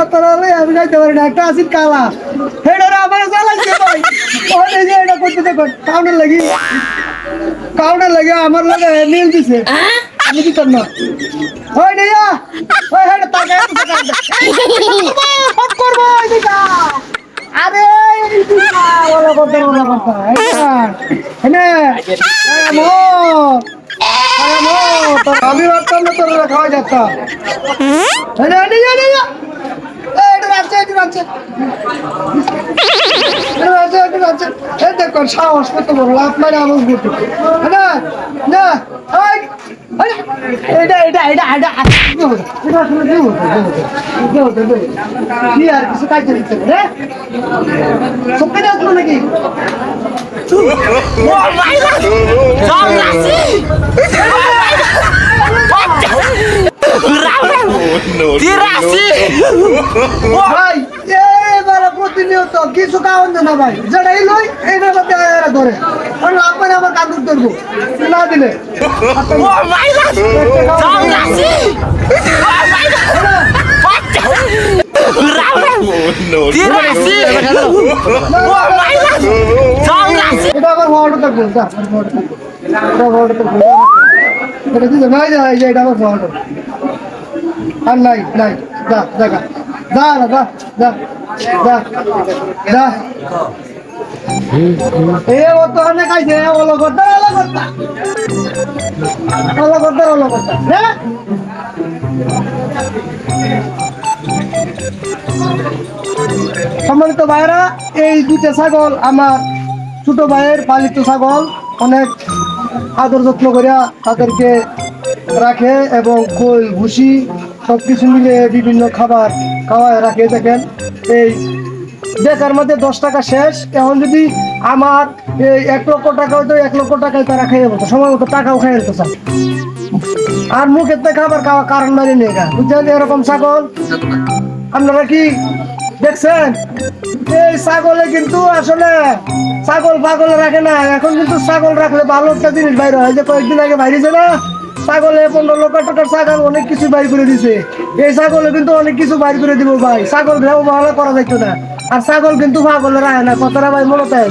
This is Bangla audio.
তোরা লই আমি যাইতে পারি না একটা আসিন কালা হেডারে আমার চালাইছে ভাই ওই এই যে এটা করতে দেখো কাউন্টার লাগি কাউন্টার লাগি আমার লাগে নীল দিছে আমি কি করব ওই নিয়া ওই হেড তাকে ফট করবো এদিকে আরে এদিকে ওলা করতে ওলা করতে এনে আমো আমো তো আমি ভাবতাম না তোরা খাওয়া যাচ্ছা এনে এনে এনে এই এটা রাখছে এটা রাখছে এটা রাখছে এটা রাখছে এই দেখো সাহস কত বড় লাভ মারে আমার গুটি না না এটা এটা এটা এটা আর কিছু কাজে দিচ্ছে রে নাকি প্রতিনিয়ত কিছু কারণ না ভাই। যেটাই লই এইটার মধ্যে ধরে। লাভ মানে আমার কান্দুর ধরবো। না দিলে। এটা আবার ফটো থাকব এটা ফটো থাকব এটা দিতে নাই যা এটা আবার ফটো। আর নাই নাই। দেখা। যা যা যা যা যা এ, ও তো অনেক আইছে ওলো করতে ওলো করতে ওলো করতে ওলো করতে হ্যাঁ সম্মানিত ভাইরা এই দুইটা ছাগল আমার ছোট ভাইয়ের পালিত ছাগল, অনেক আদর যত্ন করিয়া তাদেরকে রাখে এবং খোল, ভুসি সব কিছু মিলে বিভিন্ন খাবার খাওয়ায় রাখে, দেখেন। এই বেকার মধ্যে দশ টাকা শেষ। এখন যদি আমার এই এক লক্ষ টাকা হয়তো এক লক্ষ টাকায় তারা খেয়ে বলতো সময় মতো টাকাও খাইয়ে দিতে চায় আর মুখের থেকে খাবার খাওয়া কারণ মানে নেই গা। বুঝছেন? এরকম ছাগল। আপনারা কি দেখছেন? এই ছাগলে কিন্তু আসলে ছাগল পাগল রাখে না। এখন কিন্তু ছাগল রাখলে ভালো একটা জিনিস বাইরে হয়। যে কয়েকদিন আগে বাইরেছে না? ছাগলে পনেরো লক্ষ টাকার ছাগল অনেক কিছু বাইর করে দিছে। এই ছাগলে কিন্তু অনেক কিছু বাইর করে দিব ভাই। ছাগল ভালো করা যাইতো না। আর ছাগল কিন্তু ভাগলের রাখে না কতটা ভাই মনে যায়